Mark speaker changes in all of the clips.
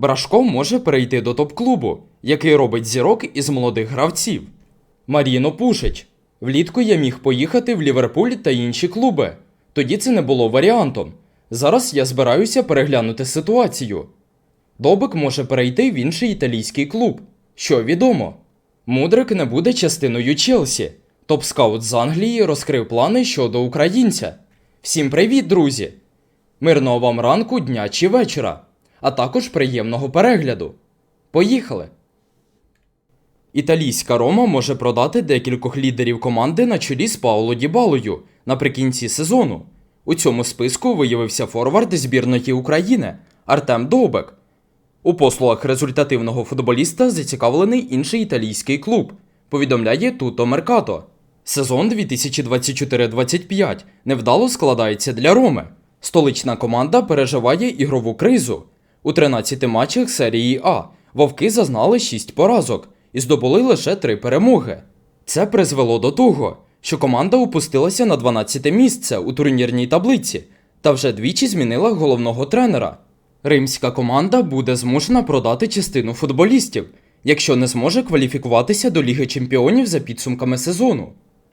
Speaker 1: Брашко може перейти до топ-клубу, який робить зірок із молодих гравців. Маріно Пушич. Влітку я міг поїхати в Ліверпуль та інші клуби. Тоді це не було варіантом. Зараз я збираюся переглянути ситуацію. Добик може перейти в інший італійський клуб. Що відомо? Мудрик не буде частиною Челсі. Топ-скаут з Англії розкрив плани щодо українця. Всім привіт, друзі! Мирного вам ранку, дня чи вечора, а також приємного перегляду. Поїхали! Італійська Рома може продати декількох лідерів команди на чолі з Пауло Дібалою наприкінці сезону. У цьому списку виявився форвард збірної України Артем Довбек. У послугах результативного футболіста зацікавлений інший італійський клуб, повідомляє Туто Меркато. Сезон 2024-25 невдало складається для Роми. Столична команда переживає ігрову кризу. У 13 матчах серії А вовки зазнали 6 поразок і здобули лише 3 перемоги. Це призвело до того, що команда опустилася на 12 місце у турнірній таблиці та вже двічі змінила головного тренера. Римська команда буде змушена продати частину футболістів, якщо не зможе кваліфікуватися до Ліги Чемпіонів за підсумками сезону.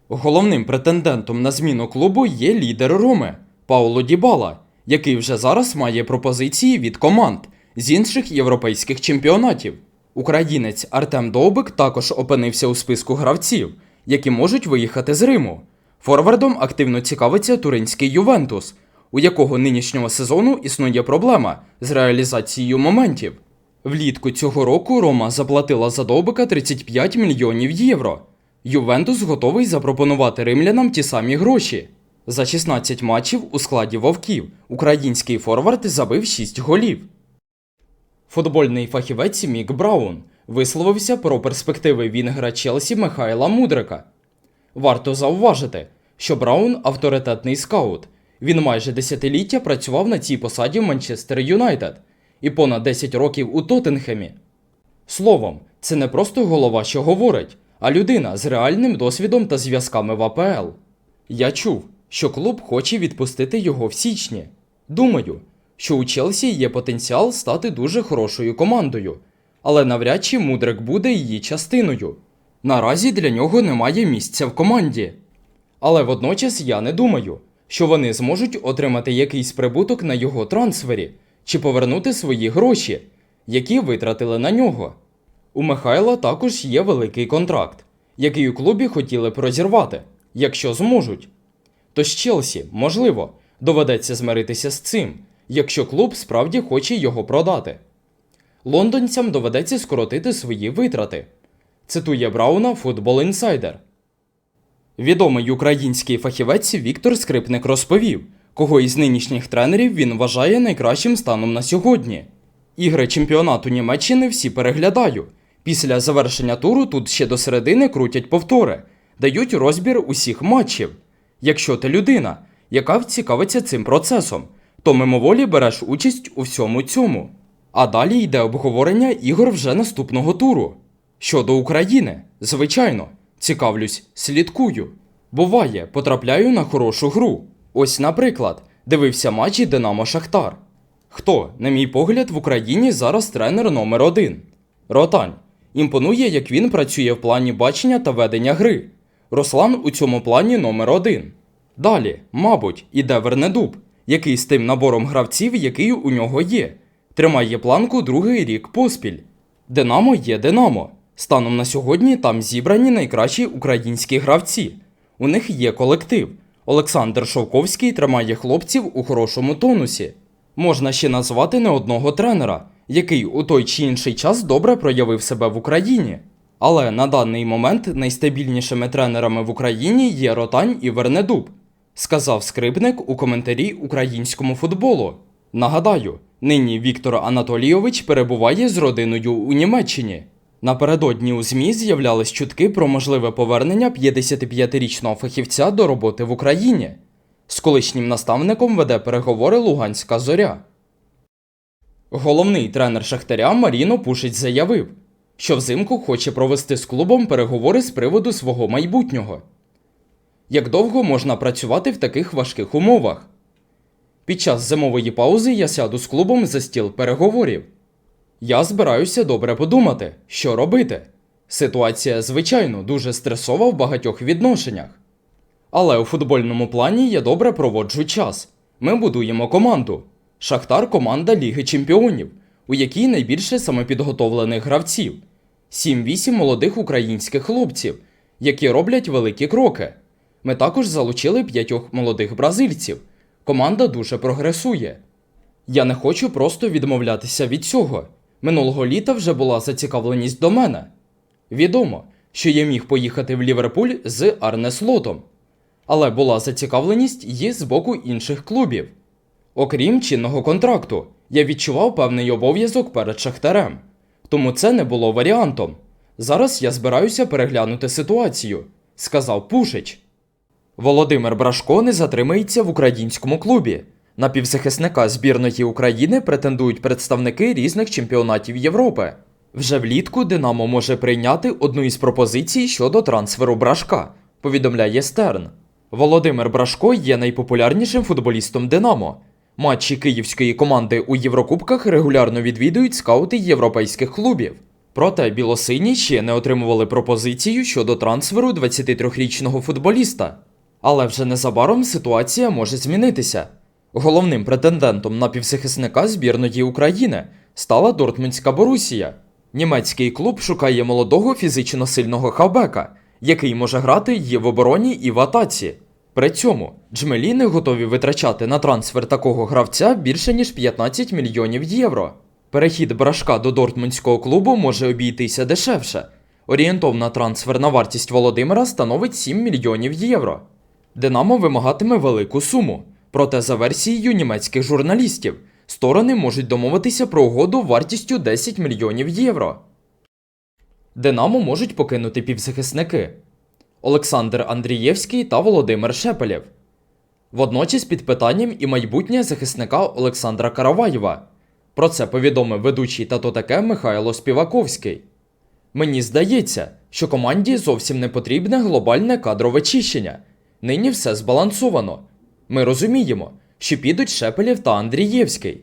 Speaker 1: Головним претендентом на зміну клубу є лідер Роми Пауло Дібала, який вже зараз має пропозиції від команд з інших європейських чемпіонатів. Українець Артем Довбик також опинився у списку гравців, які можуть виїхати з Риму. Форвардом активно цікавиться туринський Ювентус, у якого нинішнього сезону існує проблема з реалізацією моментів. Влітку цього року Рома заплатила за Довбика 35 мільйонів євро. Ювентус готовий запропонувати римлянам ті самі гроші. За 16 матчів у складі вовків український форвард забив 6 голів. Футбольний фахівець Мік Браун висловився про перспективи Вінгера Челсі Михайла Мудрика. Варто зауважити, що Браун авторитетний скаут. Він майже десятиліття працював на цій посаді в Манчестер Юнайтед і понад 10 років у Тоттенхемі. Словом, це не просто голова, що говорить, а людина з реальним досвідом та зв'язками в АПЛ. Я чув, що клуб хоче відпустити його в січні. Думаю, що у Челсі є потенціал стати дуже хорошою командою, але навряд чи Мудрик буде її частиною. Наразі для нього немає місця в команді. Але водночас я не думаю, що вони зможуть отримати якийсь прибуток на його трансфері чи повернути свої гроші, які витратили на нього. У Михайла також є великий контракт, який у клубі хотіли б розірвати, якщо зможуть. Тож Челсі, можливо, доведеться змиритися з цим, якщо клуб справді хоче його продати. Лондонцям доведеться скоротити свої витрати. Цитує Брауна Football Insider. Відомий український фахівець Віктор Скрипник розповів, кого із нинішніх тренерів він вважає найкращим станом на сьогодні. Ігри чемпіонату Німеччини всі переглядаю. Після завершення туру тут ще до середини крутять повтори, дають розбір усіх матчів. Якщо ти людина, яка цікавиться цим процесом, то мимоволі береш участь у всьому цьому. А далі йде обговорення ігор вже наступного туру. Щодо України, звичайно, цікавлюсь, слідкую. Буває, потрапляю на хорошу гру. Ось, наприклад, дивився матчі Динамо Шахтар. Хто, на мій погляд, в Україні зараз тренер номер один? Ротань. Імпонує, як він працює в плані бачення та ведення гри. Руслан у цьому плані номер один. Далі, мабуть, іде Вернедуб, який з тим набором гравців, який у нього є, тримає планку другий рік поспіль. Динамо є Динамо. Станом на сьогодні там зібрані найкращі українські гравці. У них є колектив. Олександр Шовковський тримає хлопців у хорошому тонусі. Можна ще назвати не одного тренера, який у той чи інший час добре проявив себе в Україні. Але на даний момент найстабільнішими тренерами в Україні є Ротань і Вернедуб, сказав скрипник у коментарі українському футболу. Нагадаю, нині Віктор Анатолійович перебуває з родиною у Німеччині. Напередодні у ЗМІ з'являлись чутки про можливе повернення 55-річного фахівця до роботи в Україні. З колишнім наставником веде переговори Луганська зоря. Головний тренер Шахтаря Маріно Пушить заявив, що взимку хоче провести з клубом переговори з приводу свого майбутнього. Як довго можна працювати в таких важких умовах? Під час зимової паузи я сяду з клубом за стіл переговорів. Я збираюся добре подумати, що робити. Ситуація, звичайно, дуже стресова в багатьох відношеннях. Але у футбольному плані я добре проводжу час. Ми будуємо команду. Шахтар команда Ліги Чемпіонів, у якій найбільше самопідготовлених гравців. 7-8 молодих українських хлопців, які роблять великі кроки. Ми також залучили п'ятьох молодих бразильців. Команда дуже прогресує. Я не хочу просто відмовлятися від цього. Минулого літа вже була зацікавленість до мене. Відомо, що я міг поїхати в Ліверпуль з Арне Слотом, але була зацікавленість і з боку інших клубів. Окрім чинного контракту, я відчував певний обов'язок перед Шахтарем, тому це не було варіантом. Зараз я збираюся переглянути ситуацію, сказав Пушич. Володимир Брашко не затримається в українському клубі. На півзахисника збірної України претендують представники різних чемпіонатів Європи. Вже влітку Динамо може прийняти одну із пропозицій щодо трансферу Брашка, повідомляє Стерн. Володимир Брашко є найпопулярнішим футболістом Динамо. Матчі київської команди у Єврокубках регулярно відвідують скаути європейських клубів. Проте білосині ще не отримували пропозицію щодо трансферу 23-річного футболіста. Але вже незабаром ситуація може змінитися. Головним претендентом на півзахисника збірної України стала Дортмундська Борусія. Німецький клуб шукає молодого фізично сильного хавбека, який може грати і в обороні, і в атаці. При цьому джмелі не готові витрачати на трансфер такого гравця більше ніж 15 мільйонів євро. Перехід брашка до Дортмундського клубу може обійтися дешевше. Орієнтовна трансферна вартість Володимира становить 7 мільйонів євро. Динамо вимагатиме велику суму. Проте, за версією німецьких журналістів, сторони можуть домовитися про угоду вартістю 10 мільйонів євро. Динамо можуть покинути півзахисники Олександр Андрієвський та Володимир Шепелєв. Водночас під питанням і майбутнє захисника Олександра Караваєва. Про це повідомив ведучий та то таке Михайло Співаковський. Мені здається, що команді зовсім не потрібне глобальне кадрове чищення. Нині все збалансовано. Ми розуміємо, що підуть Шепелєв та Андрієвський.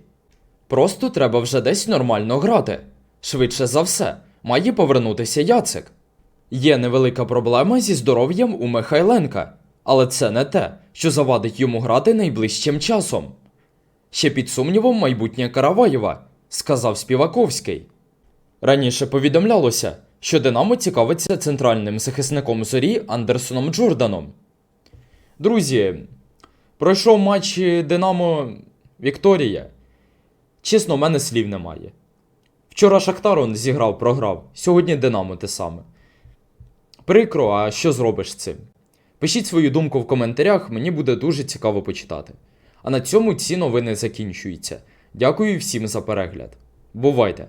Speaker 1: Просто треба вже десь нормально грати. Швидше за все, має повернутися Яцик. Є невелика проблема зі здоров'ям у Михайленка, але це не те, що завадить йому грати найближчим часом. Ще під сумнівом майбутнє Караваєва, сказав Співаковський. Раніше повідомлялося, що Динамо цікавиться центральним захисником зорі Андерсоном Джорданом. Друзі, пройшов матч Динамо Вікторія. Чесно, в мене слів немає. Вчора Шахтар он зіграв, програв. Сьогодні Динамо те саме. Прикро, а що зробиш з цим? Пишіть свою думку в коментарях, мені буде дуже цікаво почитати. А на цьому ці новини закінчуються. Дякую всім за перегляд. Бувайте!